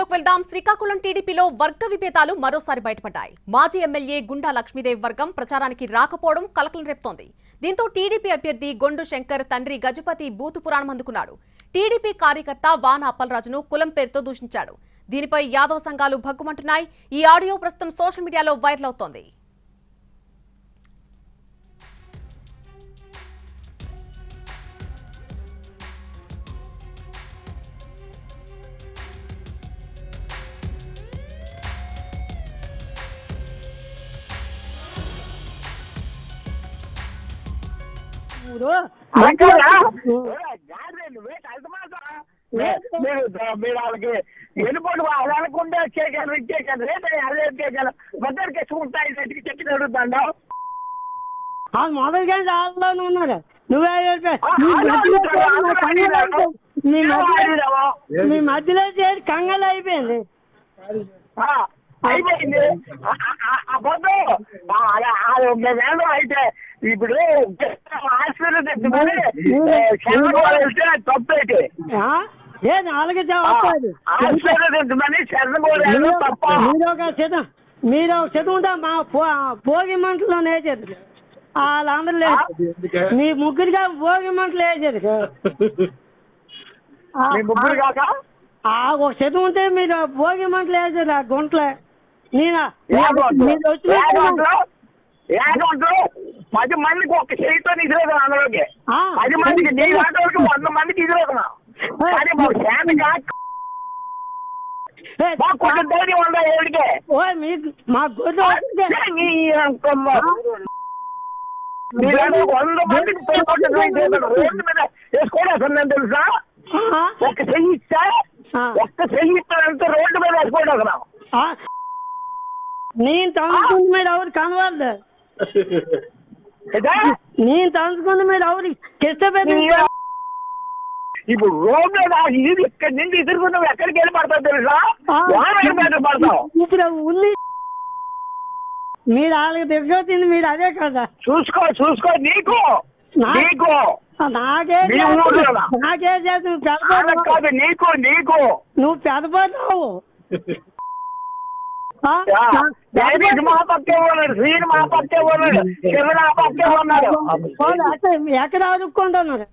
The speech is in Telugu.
లోకి వెళ్దాం. శ్రీకాకుళం టీడీపీలో వర్గ విభేదాలు మరోసారి బయటపడ్డాయి. మాజీ ఎమ్మెల్యే గుండా లక్ష్మీదేవి వర్గం ప్రచారానికి రాకపోవడం కలకలం రేపుతోంది. దీంతో టీడీపీ అభ్యర్థి గొండు శంకర్ తండ్రి గజపతి బూతు పురాణం అందుకున్నాడు. టీడీపీ కార్యకర్త వాన అప్పలరాజును కులం పేరుతో దూషించాడు. దీనిపై యాదవ సంఘాలు భగ్గుమంటున్నాయి. ఈ ఆడియో ప్రస్తుతం సోషల్ మీడియాలో వైరల్ అవుతోంది. ఇప్పుడు మీరు వాళ్ళకి వెళ్ళిపోయి వాళ్ళు అనుకుంటే చేయగలరు ఇచ్చేయగలరు రేటే అదే చేయగలరు మొదటికి తెచ్చుకుంటాయి చెట్టుకి చెట్టుకి అడుగుతాండా గంట ఆల్లోనే ఉన్నారు నువ్వే చెప్పే. మీ మధ్యలో చేరి ఆడినాడు. అయిపోయింది. అయిపోయింది అయితే ఇప్పుడు హాస్పిటల్ తెచ్చుకొని వెళ్తే చెప్పాలి హాస్పిటల్ తెచ్చుకొని మీరు తప్ప. మీరు ఒక చదువు మీరు ఒక మా భోగి మంటలో వేసేది వాళ్ళందరూ లేదు మీ ముగ్గురిగా భోగి మంటలు వేసేది ముగ్గురు కాక? ఒక చదువు ఉంటే మీరు భోగి మంటలు వేసారు ఆ గుంటలే. నేను? మీరు వచ్చి ఏగొంట్లు ఏగొంట్లు పది మందికి ఒక చేతితో ఇదిలేదు అందులోకి ఆ. పది మందికి నీ దాంట్లోకి వంద మందికి ఇదిలేకున్నా కానీ మాకు శాంతి కాక ఏ, మాకు కొంచెం ధైర్యం ఉందా ఏడికే ఓ మీకు మా గొడ్డు వస్తుంటే నీ అంకమ్మ. నీ దాంట్లో వంద మందికి పేపర్ రోడ్డు మీద వేసుకోవడం తెలుసా ఆ, ఒక్క చెయ్యి ఇచ్చా ఆ. ఒక్క చెయ్యి ఇస్తానంటే రోడ్డు మీద వేసుకోవడం ఆ. నేను తలుచుకుంది మీరు ఎవరు కనవాలి నేను తలుచుకుంది మీరు ఎవరు కిష్టపెట్టి ఇప్పుడు రోడ్ మీద ఇది ఇక్కడి నుంచి ఇసురుకు నువ్వు ఎక్కడికి వెళ్ళి పడతావు తెలుసా పడతావు? ఇప్పుడు ఉంది. మీరు వాళ్ళకి దెబ్బతింది మీరు అదే కదా. చూసుకో చూసుకో నీకు. నీకు. నాకే? నాకే చేతు నువ్వు పెదపోతావు కాదు నీకు నీకు. నువ్వు పెదపోతావు డైరెక్ట్ మా పక్కే ఉన్నాడు శ్రీని మా పక్కే ఉన్నాడు శివ నా పక్కే ఉన్నాడు. పోనీ, అట్టే ఎక్కడ అడుక్కుంటున్నారు